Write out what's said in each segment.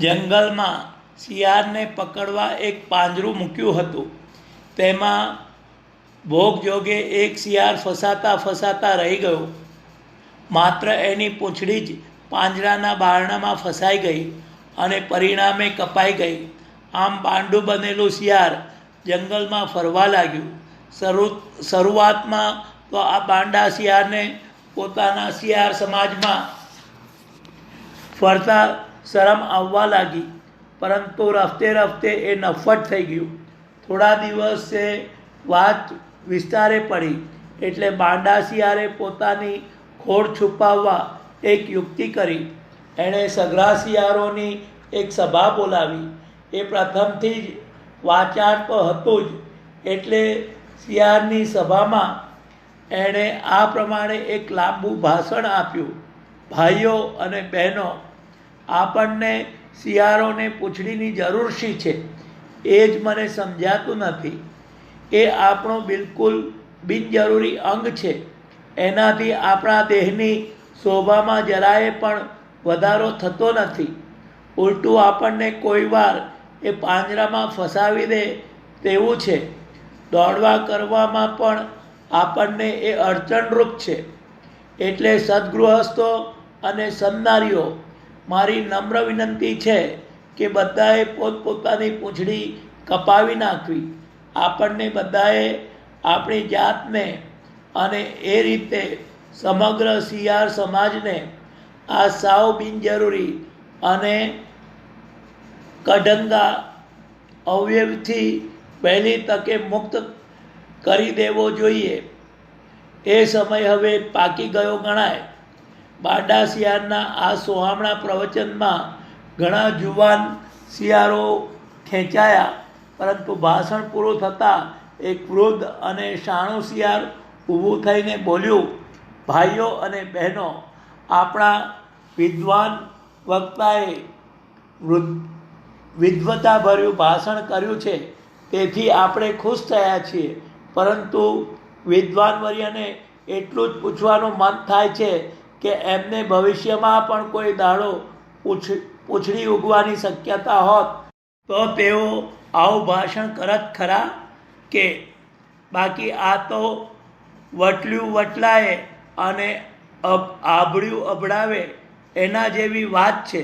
જંગલમાં શિયાળને પકડવા એક પાંજરું મૂક્યું હતું. તેમાં ભોગ જોગે એક શિયાળ ફસાતા ફસાતા રહી ગયો. માત્ર એની પૂંછડી જ પાંજરાના બારણામાં ફસાઈ ગઈ અને પરિણામે કપાઈ ગઈ. આમ બાંડું બનેલું શિયાળ જંગલમાં ફરવા લાગ્યું. શરૂ, શરૂઆતમાં તો આ બાંડા શિયાળને પોતાના શિયાળ સમાજમાં ફરતા શરમ આવવા લાગી. પરંતુ રફતે રફતે એ નફટ થઈ ગયું. થોડા દિવસે વાત વિસ્તારે પડી, એટલે બાંડાશિયારે પોતાની ખોડ છુપાવવા એક યુક્તિ કરી. એણે શિયાળોની એક સભા બોલાવી. એ પ્રથમથી જ વાચાળ તો હતું જ, એટલે શિયાળની સભામાં એણે આ પ્રમાણે એક લાંબુ ભાષણ આપ્યું. ભાઈઓ અને બહેનો આપણને શિયાળોને પૂંછડીની જરૂર શી છે? એ જ મને સમજાતું નથી. એ આપણો બિલકુલ બિનજરૂરી અંગ છે. એનાથી આપણા દેહની શોભામાં જરાય પણ વધારો થતો નથી. ઉલટું આપણને કોઈ વાર એ પાંજરામાં ફસાવી દે તેવું છે. દોડવા કરવામાં પણ આપણને એ અડચણરૂપ છે. એટલે સદગૃહસ્થો અને સન્નારીઓ મારી નમ્ર વિનંતી છે કે બધાએ પોતપોતાની પૂંછડી કપાવી નાખવી. આપણને બધાએ આપણી જાતને અને એ રીતે સમગ્ર શિયાળ સમાજને આ સાવ બિનજરૂરી અને કઢંગા અવયવથી વહેલી તકે મુક્ત કરી દેવો જોઈએ. એ સમય હવે પાકી ગયો ગણાય. બાડા શિયાળના આ સોહામણા પ્રવચનમાં ઘણા જુવાન શિયાળો ખેંચાયા, પરંતુ ભાષણ પૂરું થતાં એક વૃદ્ધ અને શાણો શિયાળ ઊભું થઈને બોલ્યું, ભાઈઓ અને બહેનો, આપણા વિદ્વાન વક્તાએ વિદ્વતાભર્યું ભાષણ કર્યું છે. તેથી આપણે ખુશ થયા છીએ. પરંતુ વિદ્વાન વર્યને એટલું જ પૂછવાનું મન થાય છે કે એમને ભવિષ્યમાં પણ કોઈ દાડો પૂંછડી ઉગવાની શક્યતા હોત, તો તેઓ આવું ભાષણ કરત ખરા કે બાકી આ તો વટલ્યું વટલાય અને અબ આભળ્યું અભડાવે એના જેવી વાત છે.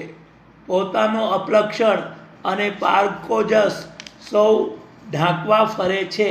પોતાનો અપલક્ષણ અને પારકોજસ સૌ ઢાંકવા ફરે છે.